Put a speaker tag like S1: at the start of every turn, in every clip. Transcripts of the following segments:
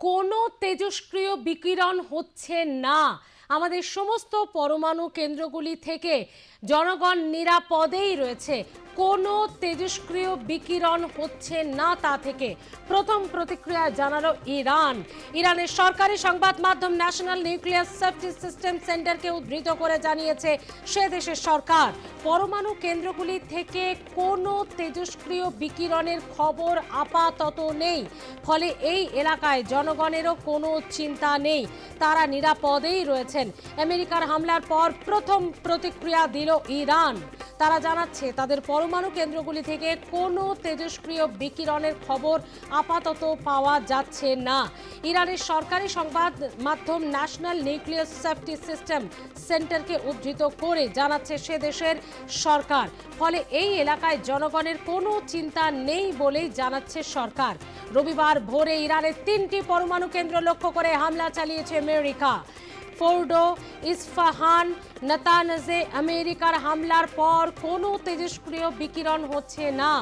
S1: কোনো তেজস্ক্রিয় বিকিরণ হচ্ছে না। আমাদের সমস্ত পরমাণু কেন্দ্রগুলি থেকে জনগণ নিরাপদেই রয়েছে। কোনো তেজস্ক্রিয় বিকিরণ হচ্ছে না তা থেকে। প্রথম প্রতিক্রিয়া জানালো ইরান। ইরানের সরকারি সংবাদ মাধ্যম ন্যাশনাল নিউক্লিয়ার সেফটি সিস্টেম সেন্টারকে উদ্ধৃত করে জানিয়েছে সে দেশের সরকার। পরমাণু কেন্দ্রগুলি থেকে কোনো তেজস্ক্রিয় বিকিরণের খবর আপাতত নেই। ফলে এই এলাকায় জনগণেরও কোনো চিন্তা নেই। তারা নিরাপদেই রয়েছেন আমেরিকার হামলার পর প্রথম প্রতিক্রিয়া দিল ইরান। তারা জানাচ্ছে, তাদের পরমাণু কেন্দ্রগুলি থেকে কোনো তেজস্ক্রিয় বিকিরণের খবর আপাতত পাওয়া যাচ্ছে না। ইরানের সরকারি সংবাদ মাধ্যম ন্যাশনাল নিউক্লিয়ার সেফটি সিস্টেম সেন্টারকে উদ্ধৃত করে জানাচ্ছে সে দেশের সরকার। ফলে এই এলাকায় জনগণের কোনো চিন্তা নেই বলেই জানাচ্ছে সরকার। রবিবার ভোরে ইরানের তিনটি পরমাণু কেন্দ্র লক্ষ্য করে হামলা চালিয়েছে আমেরিকা। ফোর্ডো ইস্ফাহান নাতানজে আমেরিকার হামলার পর কোনো তেজস্ক্রিয় বিকিরণ হচ্ছে না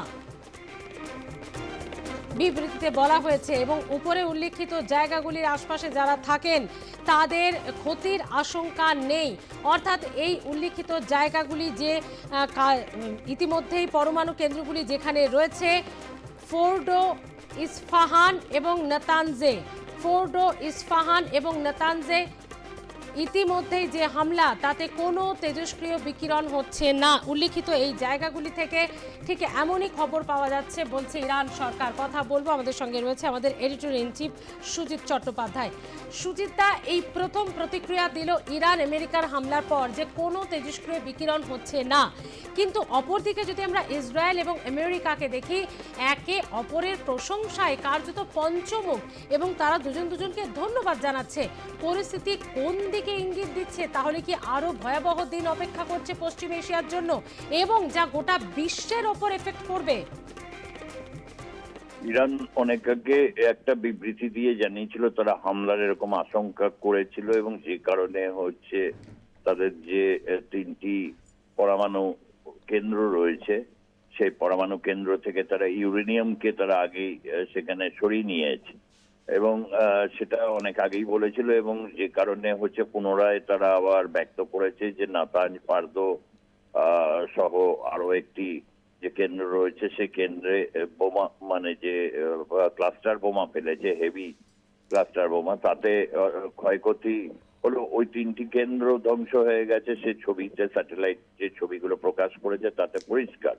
S1: বিবৃতিতে বলা হয়েছে, এবং উপরে উল্লেখিত জায়গাগুলির আশপাশে যারা থাকেন, তাদের ক্ষতির আশঙ্কা নেই। অর্থাৎ এই উল্লেখিত জায়গাগুলি যে ইতিমধ্যেই পরমাণু কেন্দ্রগুলি যেখানে রয়েছে, ফোর্ডো, ইস্ফাহান এবং নাতানজে। ফোর্ডো, ইস্ফাহান এবং নাতানজে ইতিমধ্যেই যে হামলা, তাতে কোনো তেজস্ক্রিয় বিকিরণ হচ্ছে না। উল্লিখিত এই জায়গাগুলি থেকে ঠিক এমনই খবর পাওয়া যাচ্ছে, বলছে ইরান সরকার। কথা বলব, আমাদের সঙ্গে রয়েছে আমাদের editor in chief Sujit Chattopadhyay. সুজিতদা এই প্রথম প্রতিক্রিয়া দিল ইরান আমেরিকার হামলার পর যে কোনো তেজস্ক্রিয় বিকিরণ হচ্ছে না। কিন্তু অপরদিকে যদি আমরা ইসরায়েল এবং আমেরিকাকে দেখি, একে অপরের প্রশংসায় কার্যত পঞ্চমুখ এবং তারা দুজন দুজনকে ধন্যবাদ জানাচ্ছে। পরিস্থিতি কোন দিকে ইঙ্গিত দিচ্ছে, তাহলে কি আরও ভয়াবহ দিন অপেক্ষা করছে পশ্চিম এশিয়ার জন্য? এবং যা গোটা বিশ্বের ওপর এফেক্ট করবে?
S2: ইরান অনেক আগে একটা বিবৃতি দিয়ে জানিয়েছিল, তারা হামলার এরকম আশঙ্কা করেছিল এবং যে কারণে হচ্ছে তাদের যে তিনটি পরমাণু কেন্দ্র রয়েছে, সেই পরমাণু কেন্দ্র থেকে তারা ইউরেনিয়ামকে তারা আগেই সেখানে সরিয়ে নিয়েছে। এবং সেটা অনেক আগেই বলেছিল এবং যে কারণে হচ্ছে পুনরায় তারা আবার ব্যক্ত করেছে যে নাতাঞ্জ পার্দো সহ আরও একটি যে কেন্দ্র রয়েছে সে কেন্দ্রে বোমা মানে যে ক্লাস্টার বোমা ফেলেছে, হেভি ক্লাস্টার বোমা, তাতে ক্ষয়ক্ষতি হলো। ওই তিনটি কেন্দ্র ধ্বংস হয়ে গেছে, সে ছবিতে, স্যাটেলাইট যে ছবিগুলো প্রকাশ করেছে তাতে পরিষ্কার।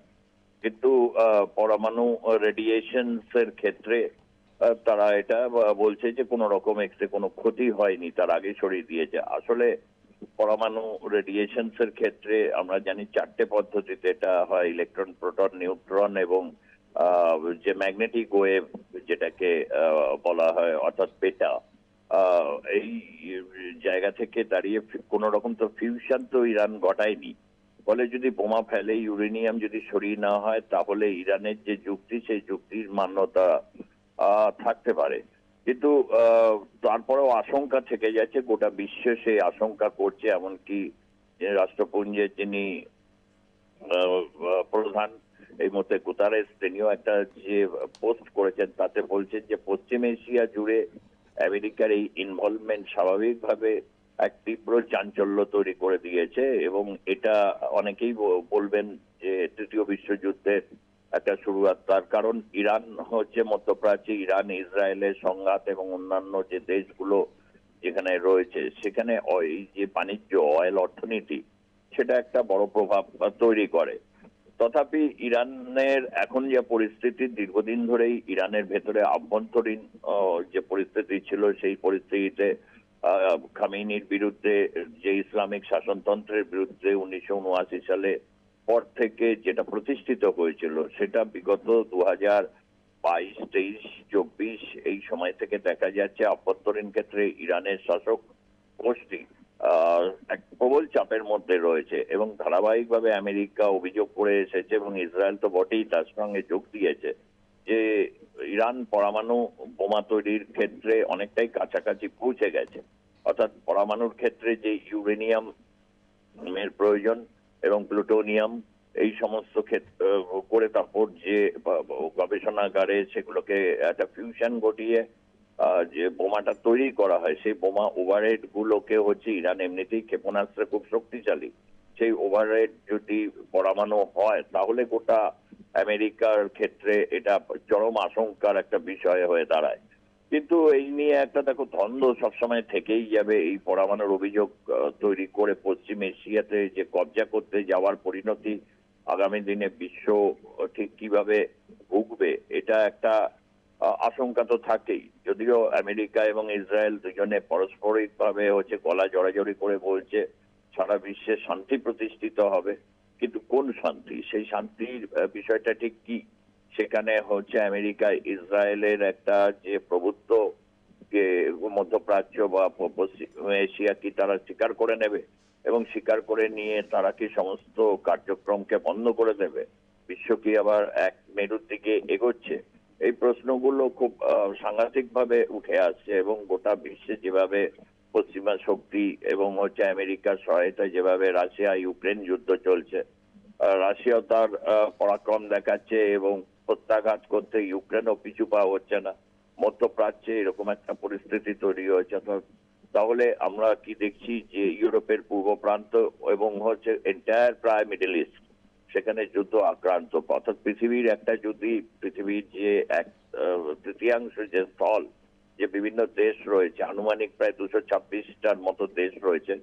S2: কিন্তু পরমাণু রেডিয়েশনস এর ক্ষেত্রে তারা এটা বলছে যে কোনো রকম এক্সে কোনো ক্ষতি হয়নি তার আগে সরিয়ে দিয়েছে। আসলে পরমাণু রেডিয়েশনস এর ক্ষেত্রে আমরা জানি চারটে পদ্ধতিতে এটা হয় ইলেকট্রন প্রোটন নিউট্রন এবং যে ম্যাগনেটিক ওয়েভ যেটাকে বলা হয় অর্থাৎ আহ, এই জায়গা থেকে দাঁড়িয়ে কোনো রকম তো ফিউশন তো ইরান ঘটায়নি। ফলে যদি বোমা ফেলে ইউরেনিয়াম যদি সরিয়ে নেওয়া হয় তাহলে ইরানের যে যুক্তি সেই যুক্তির মান্যতা থাকতে পারে। কিন্তু তারপরেও আশঙ্কা থেকে যাচ্ছে, গোটা বিশ্ব সেই আশঙ্কা করছে, এমনকি রাষ্ট্রপুঞ্জের যিনি প্রধান, এই মুহূর্তে গুতারেস, তিনিও একটা যে পোস্ট করেছেন, তাতে বলছেন যে পশ্চিম এশিয়া জুড়ে আমেরিকার এই ইনভলভমেন্ট স্বাভাবিকভাবে এক তীব্র চাঞ্চল্য তৈরি করে দিয়েছে এবং এটা অনেকেই বলবেন যে তৃতীয় বিশ্বযুদ্ধের একটা শুরুয়াত তার কারণ ইরান হচ্ছে মধ্যপ্রাচ্যে, ইরান, ইসরায়েলের সংঘাত এবং অন্যান্য যে দেশগুলো যেখানে রয়েছে, সেখানে এই যে বাণিজ্য অয়েল অর্থনীতি, সেটা একটা বড় প্রভাব তৈরি করে। তথাপি ইরানের এখন যে পরিস্থিতি, দীর্ঘদিন ধরেই ইরানের ভেতরে আভ্যন্তরীণ যে পরিস্থিতি ছিল, সেই পরিস্থিতিতে খামেনির বিরুদ্ধে, যে ইসলামিক শাসনতন্ত্রের বিরুদ্ধে উনিশশো উনআশি সালে পর থেকে যেটা প্রতিষ্ঠিত হয়েছিল, সেটা বিগত দু হাজার বাইশ, তেইশ, চব্বিশ, এই সময় থেকে দেখা যাচ্ছে আভ্যন্তরীণ ক্ষেত্রে ইরানের শাসক গোষ্ঠী এক প্রবল চাপের মধ্যে রয়েছে এবং ধারাবাহিকভাবে আমেরিকা অভিযোগ করে এসেছে এবং ইসরায়েল তো বটেই তার সঙ্গে যোগ দিয়েছে যে ইরান পরমাণু বোমা তৈরির ক্ষেত্রে অনেকটাই কাছাকাছি পৌঁছে গেছে। অর্থাৎ পরমাণুর ক্ষেত্রে যে ইউরেনিয়াম এর প্রয়োজন এবং প্লুটোনিয়াম এই সমস্ত ক্ষেত্র করে তারপর যে গবেষণাগারে সেগুলোকে একটা ফিউশন ঘটিয়ে যে বোমাটা তৈরি করা হয়, সেই বোমা ওভারহেড গুলোকে হচ্ছে ইরান এমনিতেই ক্ষেপণাস্ত্রে খুব শক্তিশালী। সেই ওভারহেড যদি পরমাণু হয়, তাহলে গোটা আমেরিকার ক্ষেত্রে এটা চরম আশঙ্কার একটা বিষয় হয়ে দাঁড়ায়। কিন্তু এই নিয়ে একটা দেখো দ্বন্দ্ব সবসময় থেকেই যাবে। এই পরমাণুর অভিযোগ তৈরি করে পশ্চিম এশিয়াতে যে কবজা করতে যাওয়ার পরিণতি আগামী দিনে বিশ্ব ঠিক কীভাবে ভুগবে, এটা একটা আশঙ্কা তো থাকেই। যদিও আমেরিকা এবং ইসরায়েল দুজনে পারস্পরিক ভাবে হচ্ছে গলা জড়াজড়ি করে বলছে, সারা বিশ্বে শান্তি প্রতিষ্ঠিত হবে। কিন্তু কোন শান্তি? সেই শান্তির বিষয়টা ঠিক কি? সেখানে হচ্ছে আমেরিকা, ইসরায়েলের একটা যে প্রভুত্ব কে মধ্যপ্রাচ্য বা এশিয়া কি তারা স্বীকার করে নেবে এবং স্বীকার করে নিয়ে তারা কি সমস্ত কার্যক্রমকে বন্ধ করে দেবে? বিশ্ব কি আবার এক মেরুর দিকে এগোচ্ছে? এই প্রশ্নগুলো খুব সাংঘাতিক ভাবে উঠে আসছে এবং গোটা বিশ্বে যেভাবে পশ্চিমা শক্তি এবং হচ্ছে আমেরিকার সহায়তায় যেভাবে রাশিয়া ইউক্রেন যুদ্ধ চলছে রাশিয়া তার পরাক্রম দেখাচ্ছে এবং প্রত্যাঘাত করতে ইউক্রেনও পিছু পাওয়া হচ্ছে না। মধ্যপ্রাচ্যে এরকম একটা পরিস্থিতি তৈরি হয়েছে। তাহলে আমরা কি দেখছি যে ইউরোপের পূর্ব প্রান্ত এবং হচ্ছে এন্টায়ার প্রায় মিডল ইস্ট সেখানে যুদ্ধ আক্রান্ত। অর্থাৎ পৃথিবীর একটা যদি পৃথিবীর যে এক তৃতীয়াংশ যে স্থল যে বিভিন্ন দেশ রয়েছে আনুমানিক প্রায় দুশো ছাব্বিশটার মতো দেশ রয়েছে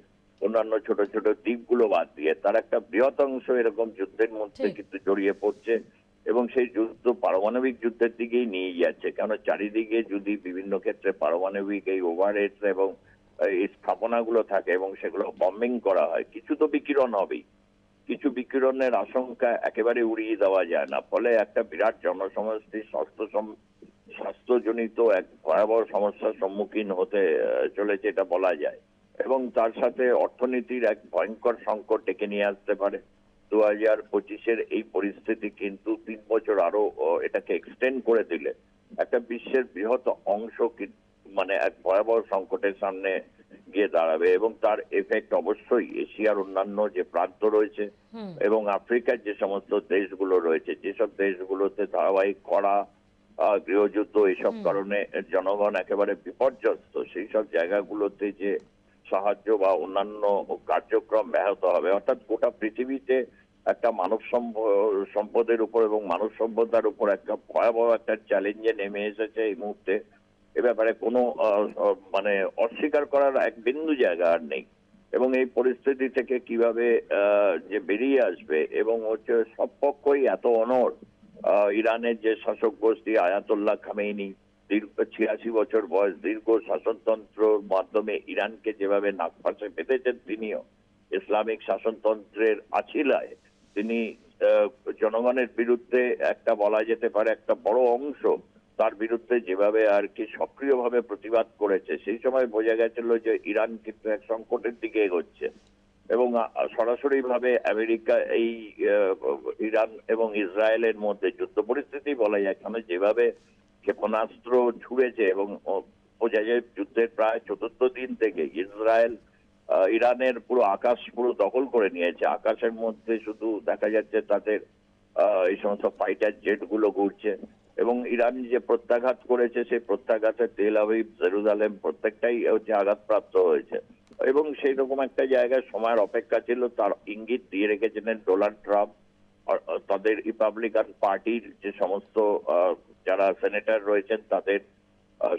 S2: অন্যান্য ছোট ছোট দ্বীপগুলো বাদ দিয়ে তার একটা বৃহৎ অংশ এরকম যুদ্ধের মধ্যে কিন্তু জড়িয়ে পড়ছে। এবং সেই যুদ্ধ পারমাণবিক যুদ্ধের দিকেই নিয়ে যাচ্ছে। কেন চারিদিকে যদি বিভিন্ন ক্ষেত্রে পারমাণবিক এই ওভারহেড এবং এই স্থাপনাগুলো থাকে এবং সেগুলো বম্বিং করা হয়, কিছু তো বিকিরণ হবেই। কিছু বিকিরণের আশঙ্কা একেবারে উড়িয়ে দেওয়া যায় না। ফলে একটা বিরাট জনসমষ্টি স্বাস্থ্য স্বাস্থ্যজনিত এক ভয়াবহ সমস্যার সম্মুখীন হতে চলেছে এটা বলা যায়। এবং তার সাথে অর্থনীতির এক ভয়ঙ্কর সংকট ডেকে নিয়ে আসতে পারে। দু হাজার পঁচিশের এই পরিস্থিতি কিন্তু তিন বছর আরও এটাকে এক্সটেন্ড করে দিলে একটা বিশ্বের বৃহৎ অংশ মানে এক ভয়াবহ সংকটের সামনে গিয়ে দাঁড়াবে এবং তার এফেক্ট অবশ্যই এশিয়ার অন্যান্য যে প্রান্ত রয়েছে এবং আফ্রিকার যে সমস্ত দেশগুলো রয়েছে যেসব দেশগুলোতে ধারাবাহিক করা গৃহযুদ্ধ এইসব কারণে জনগণ একেবারে বিপর্যস্ত সেই সব জায়গাগুলোতে যে সাহায্য বা অন্যান্য কার্যক্রম ব্যাহত হবে। অর্থাৎ গোটা পৃথিবীতে একটা মানব সম্প- সম্পদের উপর এবং মানব সভ্যতার উপর একটা ভয়াবহ একটা চ্যালেঞ্জে নেমে এসেছে এই মুহূর্তে। এ ব্যাপারে কোনো মানে অস্বীকার করার এক বিন্দু জায়গা আর নেই। এবং এই পরিস্থিতি থেকে কীভাবে যে বেরিয়ে আসবে এবং হচ্ছে সব পক্ষই এত অনর ইরানের যে শাসক গোষ্ঠী আয়াতুল্লাহ খামেইনি দীর্ঘ ছিয়াশি বছর বয়স, দীর্ঘ শাসনতন্ত্রের মাধ্যমে ইরানকে যেভাবে নাকপাশে পেতেছেন তিনিও, ইসলামিক শাসনতন্ত্রের আছিলায় তিনি জনগণের বিরুদ্ধে একটা বলা যেতে পারে একটা বড় অংশ তার বিরুদ্ধে যেভাবে আর কি সক্রিয়ভাবে প্রতিবাদ করেছে, সেই সময় বোঝা গেছিল যে ইরান কিন্তু এক সংকটের দিকে এগোচ্ছে এবং সরাসরি ভাবে আমেরিকা এই ইরান এবং ইসরায়েলের মধ্যে যুদ্ধ পরিস্থিতি বলা যায়। কেন? যেভাবে ক্ষেপণাস্ত্র ছুড়েছে এবং যুদ্ধের প্রায় চতুর্থ দিন থেকে ইসরায়েল ইরানের পুরো আকাশ পুরো দখল করে নিয়েছে। আকাশের মধ্যে শুধু দেখা যাচ্ছে তাদের এই সমস্ত ফাইটার জেটগুলো ঘুরছে এবং ইরান যে প্রত্যাঘাত করেছে, সেই প্রত্যাঘাতে তেল আবিব, জেরুজালেম প্রত্যেকটাই হচ্ছে আঘাতপ্রাপ্ত হয়েছে। এবং সেই রকম একটা জায়গায় সময়ের অপেক্ষা ছিল, তার ইঙ্গিত দিয়ে রেখেছিলেন ডোনাল্ড ট্রাম্প। তাদের রিপাবলিকান পার্টির যে সমস্ত যারা সেনেটর রয়েছেন তাদের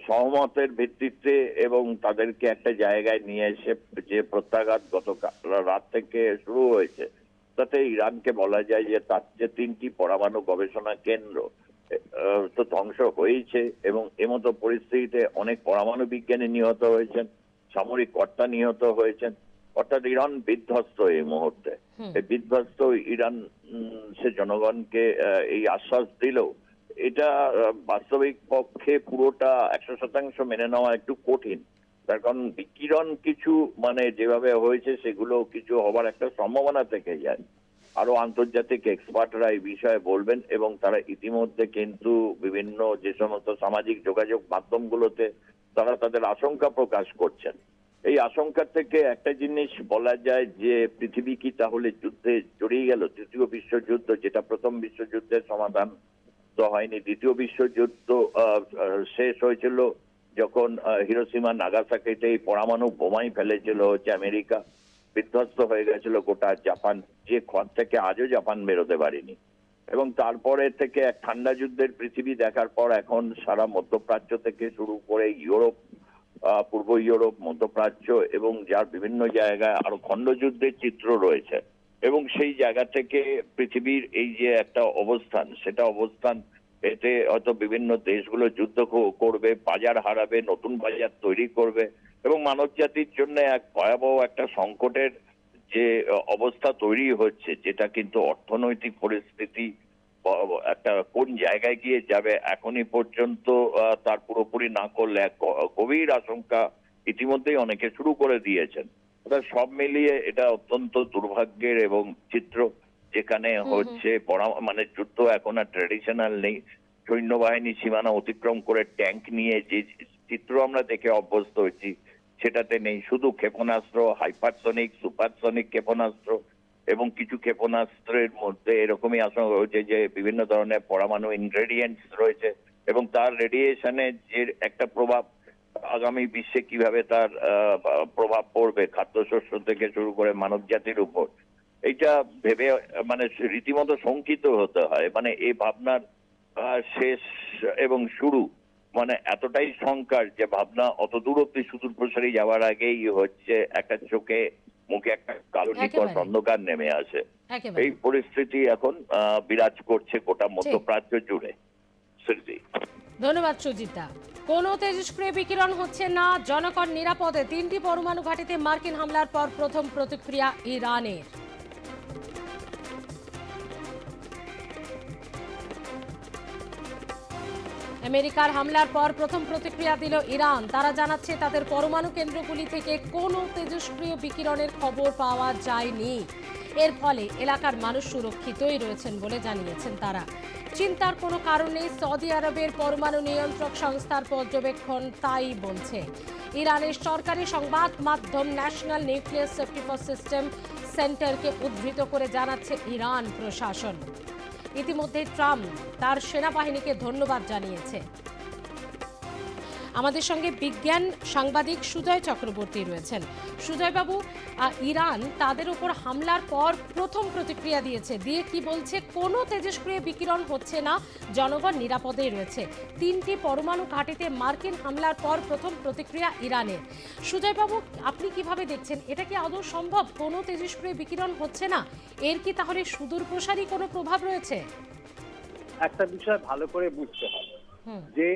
S2: সহমতের ভিত্তিতে এবং তাদেরকে একটা জায়গায় নিয়ে এসে যে প্রত্যাঘাত গত রাত থেকে শুরু হয়েছে তাতে ইরানকে বলা যায় যে তার যে তিনটি পরমাণু গবেষণা কেন্দ্র তো ধ্বংস হয়েছে এবং এমতো পরিস্থিতিতে অনেক পরমাণু বিজ্ঞানী নিহত হয়েছেন সামরিক কর্তা নিহত হয়েছেন অর্থাৎ ইরান বিধ্বস্ত এই মুহূর্তে। এই বিধ্বস্ত ইরান সে জনগণকে এই আশ্বাস দিল এটা বাস্তবিক পক্ষে পুরোটা একশো শতাংশ মেনে নেওয়া একটু কঠিন। তার কারণ বিকিরণ কিছু মানে যেভাবে হয়েছে সেগুলো কিছু হবার একটা সম্ভাবনা থেকে যায়। আরও আন্তর্জাতিক এক্সপার্টরা এই বিষয়ে বলবেন এবং তারা ইতিমধ্যে কিন্তু বিভিন্ন যে সমস্ত সামাজিক যোগাযোগ মাধ্যমগুলোতে তারা তাদের আশঙ্কা প্রকাশ করছেন। এই আশঙ্কা থেকে একটা জিনিস বলা যায় যে, পৃথিবী কি তাহলে যুদ্ধে জড়িয়ে গেল? তৃতীয় বিশ্বযুদ্ধ, যেটা প্রথম বিশ্বযুদ্ধের সমাধান। তো হয়নি। দ্বিতীয় বিশ্বযুদ্ধ শেষ হয়েছিল যখন হিরোসীমা নাগাসাকিতে এই পরমাণু বোমাই ফেলেছিল হচ্ছে আমেরিকা। বিধ্বস্ত হয়ে গেছিল গোটা জাপান। যে ঘর থেকে আজও জাপান বেরোতে পারেনি। এবং তারপরে থেকে এক ঠান্ডা যুদ্ধের পৃথিবী দেখার পর এখন সারা মধ্যপ্রাচ্য থেকে শুরু করে ইউরোপ পূর্ব ইউরোপ, মধ্যপ্রাচ্য এবং যার বিভিন্ন জায়গায় আরও খণ্ডযুদ্ধের চিত্র রয়েছে। এবং সেই জায়গা থেকে পৃথিবীর এই যে একটা অবস্থান, সেটা অবস্থান, এতে হয়তো বিভিন্ন দেশগুলো যুদ্ধ করবে, বাজার হারাবে, নতুন বাজার তৈরি করবে এবং মানব জাতির জন্য এক ভয়াবহ একটা সংকটের যে অবস্থা তৈরি হচ্ছে, যেটা কিন্তু অর্থনৈতিক পরিস্থিতি একটা কোন জায়গায় গিয়ে যাবে এখনই পর্যন্ত তার পুরোপুরি না করলে এক গভীর আশঙ্কা ইতিমধ্যেই অনেকে শুরু করে দিয়েছেন। সব মিলিয়ে এটা অত্যন্ত দুর্ভাগ্যের এবং চিত্র যেখানে হচ্ছে মানে যুদ্ধ এখন আর ট্রেডিশনাল নেই। সৈন্যবাহিনী সীমানা অতিক্রম করে ট্যাঙ্ক নিয়ে যে চিত্র আমরা দেখে অভ্যস্ত হয়েছি সেটাতে নেই। শুধু ক্ষেপণাস্ত্র হাইপারসনিক সুপারসনিক ক্ষেপণাস্ত্র এবং কিছু ক্ষেপণাস্ত্রের মধ্যে এরকমই আশঙ্কা হচ্ছে যে বিভিন্ন ধরনের পরমাণু ইনগ্রেডিয়েন্টস রয়েছে এবং তার রেডিয়েশনের যে একটা প্রভাব আগামী বিশ্বে কীভাবে তার প্রভাব পড়বে খাদ্যশস্য থেকে শুরু করে মানব জাতির উপর এইটা ভেবে মানে রীতিমতো শঙ্কিত হতে হয়। মানে এই ভাবনার শেষ এবং শুরু মানে এতটাই সংকার যে ভাবনা অত দূর অব্দি সুদূর প্রসারী যাওয়ার আগেই হচ্ছে একটা চোখে মুখে একটা কালো নিকট অন্ধকার নেমে আসে। এই পরিস্থিতি এখন আহ, বিরাজ করছে গোটা মধ্যপ্রাচ্য জুড়ে। স্মৃতি।
S1: ধন্যবাদ সুজিতা। কোনো তেজস্ক্রিয় বিকিরণ হচ্ছে না জনগণ নিরাপদে তিনটি পরমাণু ঘাঁটিতে মার্কিন হামলার পর প্রথম প্রতিক্রিয়া ইরানের। আমেরিকার হামলার পর প্রথম প্রতিক্রিয়া দিল ইরান। তারা জানাচ্ছে তাদের পরমাণু কেন্দ্রগুলি থেকে কোনো তেজস্ক্রিয় বিকিরণের খবর পাওয়া যায়নি। এর ফলে এলাকার মানুষ সুরক্ষিতই রয়েছেন বলে জানিয়েছেন তারা। চিন্তার কোনো কারণ সৌদি আরবের পরমাণু নিয়ন্ত্রক সংস্থার পর্যবেক্ষণ তাই বলছে। ইরানের সরকারি সংবাদ মাধ্যম national nuclear safety for system সেন্টারকে উদ্ধৃত করে জানাচ্ছে ইরান প্রশাসন। ইতিমধ্যে ট্রাম্প তার সেনাবাহিনীকে ধন্যবাদ জানিয়েছে। আমাদের সঙ্গে বিজ্ঞান সাংবাদিক সুজয় চক্রবর্তী রয়েছেন। সুজয়বাবু ইরান তাদের উপর হামলার পর প্রথম প্রতিক্রিয়া দিয়েছে। দিয়ে কি বলছে? কোনো তেজস্ক্রিয় বিকিরণ হচ্ছে না জনগণ নিরাপদেই রয়েছে। তিনটি পরমাণু ঘাঁটিতে মার্কিন হামলার পর প্রথম প্রতিক্রিয়া ইরানের সুজয়বাবু আপনি কীভাবে দেখছেন? এটা কি আদৌ সম্ভব? কোনো তেজস্ক্রিয় বিকিরণ হচ্ছে না? এর কি তাহলে সুদূর প্রসারী কোনো প্রভাব রয়েছে?
S3: একটা বিষয় ভালো করে বুঝতে হবে। যে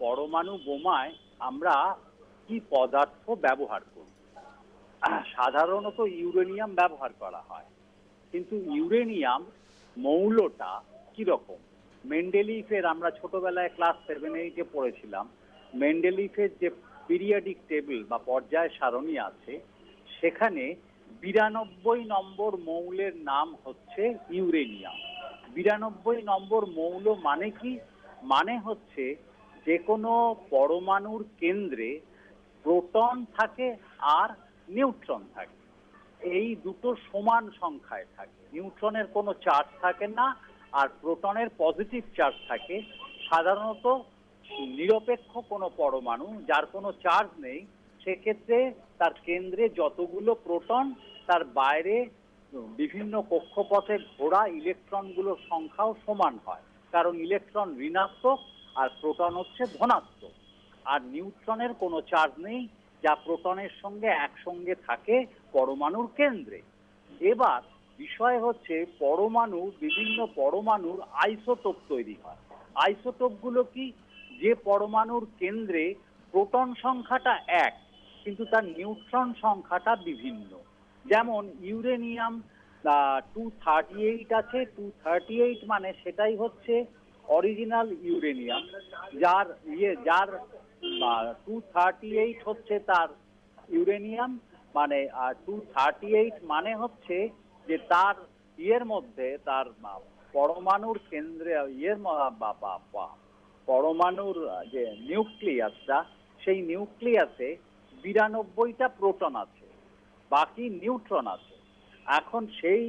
S3: পরমাণু বোমায় আমরা কি পদার্থ ব্যবহার করি সাধারণত ইউরেনিয়াম ব্যবহার করা হয়, কিন্তু ইউরেনিয়াম মৌলটা কীরকম? মেন্ডেলিফের, আমরা ছোটবেলায় ক্লাস সেভেন এইটে পড়েছিলাম, মেন্ডেলিফের যে পিরিয়ডিক টেবিল বা পর্যায় সারণী আছে, সেখানে বিরানব্বই নম্বর মৌলের নাম হচ্ছে ইউরেনিয়াম। বিরানব্বই নম্বর মৌল মানে কি? মানে হচ্ছে যে কোনো পরমাণুর কেন্দ্রে প্রোটন থাকে আর নিউট্রন থাকে। এই দুটো সমান সংখ্যায় থাকে। নিউট্রনের কোনো চার্জ থাকে না আর প্রোটনের পজিটিভ চার্জ থাকে। সাধারণত নিরপেক্ষ কোনো পরমাণু যার কোনো চার্জ নেই, সেক্ষেত্রে তার কেন্দ্রে যতগুলো প্রোটন, তার বাইরে বিভিন্ন কক্ষপথে ঘোরা ইলেকট্রনগুলোর সংখ্যাও সমান হয়। কারণ ইলেকট্রন ঋণাত্মক আর প্রোটন হচ্ছে ধনাত্মক আর নিউট্রনের কোনো চার্জ নেই যা প্রোটনের সঙ্গে একসঙ্গে থাকে পরমাণুর কেন্দ্রে। এবার বিষয় হচ্ছে পরমাণু, বিভিন্ন পরমাণুর আইসোটোপ তৈরি হয়। আইসোটোপগুলো কি? যে পরমাণুর কেন্দ্রে প্রোটন সংখ্যাটা এক, কিন্তু তার নিউট্রন সংখ্যাটা বিভিন্ন। যেমন ইউরেনিয়াম টু থার্টি এইট আছে টু থার্টি এইট মানে সেটাই হচ্ছে অরিজিনাল ইউরেনিয়াম, যার ইয়ে যার টু থার্টি এইট হচ্ছে তার ইউরেনিয়াম মানে টু থার্টি এইট মানে হচ্ছে যে তার ইয়ের মধ্যে, তার পরমাণুর কেন্দ্রে, ইয়ের পরমাণুর যে নিউক্লিয়াসটা, সেই নিউক্লিয়াসে বিরানব্বইটা প্রোটন আছে, বাকি নিউট্রন আছে। এখন সেই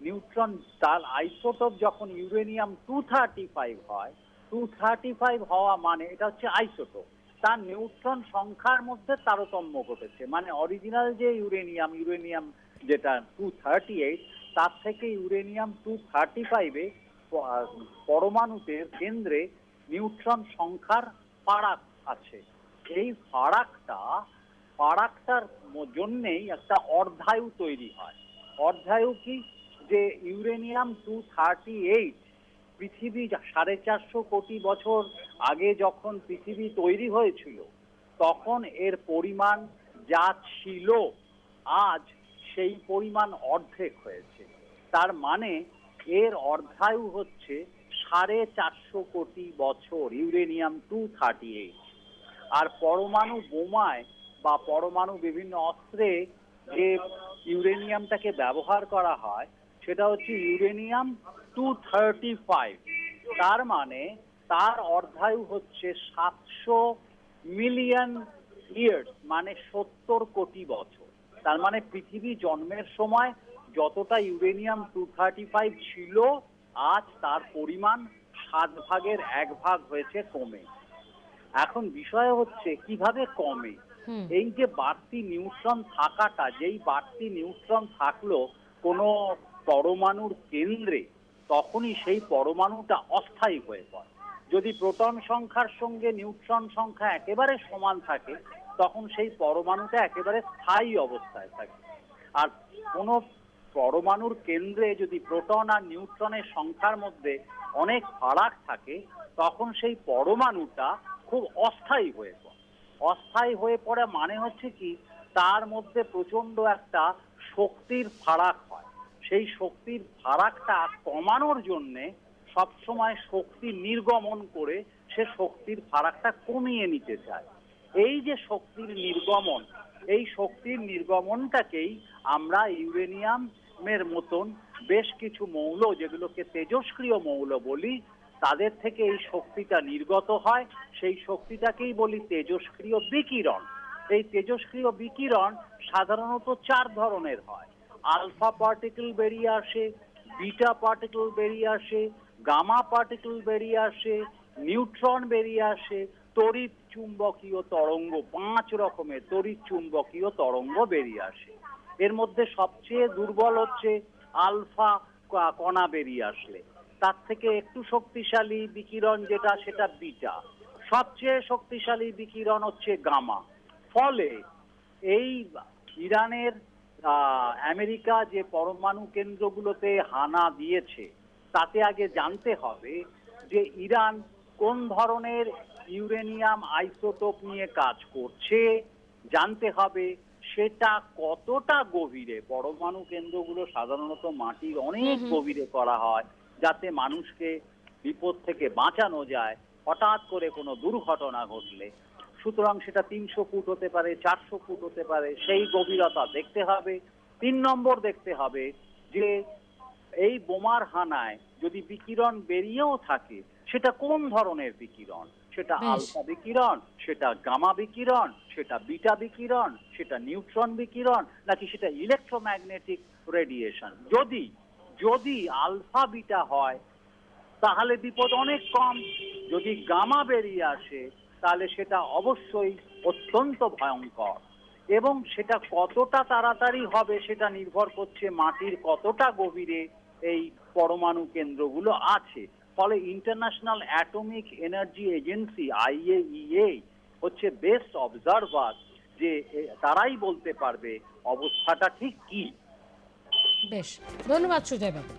S3: নিউট্রন তার আইসোটোপ যখন ইউরেনিয়াম টু থার্টি ফাইভ হয় টু থার্টি ফাইভ হওয়া মানে এটা হচ্ছে আইসোটোপ। তার নিউট্রন সংখ্যার মধ্যে তারতম্য ঘটেছে। মানে অরিজিনাল যে ইউরেনিয়াম ইউরেনিয়াম যেটা টু থার্টি এইট তার থেকে ইউরেনিয়াম টু থার্টি ফাইভে পরমাণুতে কেন্দ্রে নিউট্রন সংখ্যার ফারাক আছে। এই ফারাকটা, ফারাকটার জন্যেই একটা অর্ধায়ু তৈরি হয়। অর্ধায়ু কি? যে ইউরেনিয়াম টু থার্টি এইট পৃথিবী সাড়ে চারশো কোটি বছর আগে যখন পৃথিবী তৈরি হয়েছিল, তখন এর পরিমাণ যা ছিল, আজ সেই পরিমাণ অর্ধেক হয়েছে। তার মানে এর অর্ধায়ু হচ্ছে সাড়ে চারশো কোটি বছর ইউরেনিয়াম টু থার্টি এইট আর পরমাণু বোমায় বা পরমাণু বিভিন্ন অস্ত্রে যে ইউরেনিয়ামটাকে ব্যবহার করা হয় সেটা হচ্ছে ইউরেনিয়াম টু থার্টি ফাইভ তার মানে তার অর্ধায়ু হচ্ছে সাতশো মিলিয়ন ইয়ার্স মানে সত্তর কোটি বছর। তার মানে পৃথিবী জন্মের সময় যতটা ইউরেনিয়াম টু থার্টি ফাইভ ছিল আজ তার পরিমাণ সাত ভাগের এক ভাগ হয়েছে কমে। এখন বিষয় হচ্ছে কীভাবে কমে? এই যে বাড়তি নিউট্রন থাকাটা যেই বাড়তি নিউট্রন থাকল কোনো পরমাণুর কেন্দ্রে তখনই সেই পরমাণুটা অস্থায়ী হয়ে পড়ে। যদি প্রোটন সংখ্যার সঙ্গে নিউট্রন সংখ্যা একেবারে সমান থাকে, তখন সেই পরমাণুটা একেবারে স্থায়ী অবস্থায় থাকে। আর কোনো পরমাণুর কেন্দ্রে যদি প্রোটন আর নিউট্রনের সংখ্যার মধ্যে অনেক ফারাক থাকে, তখন সেই পরমাণুটা খুব অস্থায়ী হয়ে পড়ে। অস্থায়ী হয়ে পড়া মানে হচ্ছে কি, তার মধ্যে প্রচণ্ড একটা শক্তির ফারাক হয়। সেই শক্তির ফারাকটা কমানোর জন্যে সবসময় শক্তি নির্গমন করে সে শক্তির ফারাকটা কমিয়ে নিতে চায়। এই যে শক্তির নির্গমন, এই শক্তির নির্গমনটাকেই আমরা ইউরেনিয়ামের মতন বেশ কিছু মৌল, যেগুলোকে তেজস্ক্রিয় মৌল বলি, তাদের থেকে এই শক্তিটা নির্গত হয়। সেই শক্তিটাকেই বলি তেজস্ক্রিয় বিকিরণ। এই তেজস্ক্রিয় বিকিরণ সাধারণত চার ধরনের হয়। আলফা পার্টিকেল বেরিয়ে আসে, বিটা পার্টিকেল বেরিয়ে আসে, গামা পার্টিকেল বেরিয়ে আসে নিউট্রন বেরিয়ে আসে, তড়িৎ চুম্বকীয় তরঙ্গ, পাঁচ রকমের তড়িৎ চুম্বকীয় তরঙ্গ বেরিয়ে আসে। এর মধ্যে সবচেয়ে দুর্বল হচ্ছে আলফা কণা বেরিয়ে আসলে। তার থেকে একটু শক্তিশালী বিকিরণ যেটা, সেটা বিটা। সবচেয়ে শক্তিশালী বিকিরণ হচ্ছে গামা। ফলে এই ইরানের আমেরিকা যে পরমাণু কেন্দ্রগুলোতে হানা দিয়েছে তাতে আগে জানতে হবে যে ইরান কোন ধরনের ইউরেনিয়াম আইসোটোপ নিয়ে কাজ করছে। জানতে হবে সেটা কতটা গভীরে। পরমাণু কেন্দ্রগুলো সাধারণত মাটির অনেক গভীরে করা হয় যাতে মানুষকে বিপদ থেকে বাঁচানো যায়। হঠাৎ করে কোনো দুর্ঘটনা ঘটলে সুতরাং সেটা তিনশো ফুট হতে পারে চারশো ফুট হতে পারে সেই গভীরতা দেখতে হবে। তিন নম্বর দেখতে হবে যে এই বোমার হানায় যদি বিকিরণ বেরিয়েও থাকে সেটা কোন ধরনের বিকিরণ? সেটা আলফা বিকিরণ সেটা গামা বিকিরণ সেটা বিটা বিকিরণ সেটা নিউট্রন বিকিরণ নাকি সেটা ইলেকট্রোম্যাগনেটিক রেডিয়েশন? যদি যদি আলফা বিটা হয় তাহলে বিপদ অনেক কম। যদি গামা বেরিয়ে আসে তাহলে সেটা অবশ্যই অত্যন্ত ভয়ঙ্কর। এবং সেটা কতটা তাড়াতাড়ি হবে সেটা নির্ভর করছে মাটির কতটা গভীরে এই পরমাণু কেন্দ্রগুলো আছে। ফলে International Atomic Energy Agency IAEA হচ্ছে বেস্ট অবজারভার যে তারাই বলতে পারবে অবস্থাটা ঠিক কি।
S1: বেশ, ধন্যবাদ সুজয় বাবু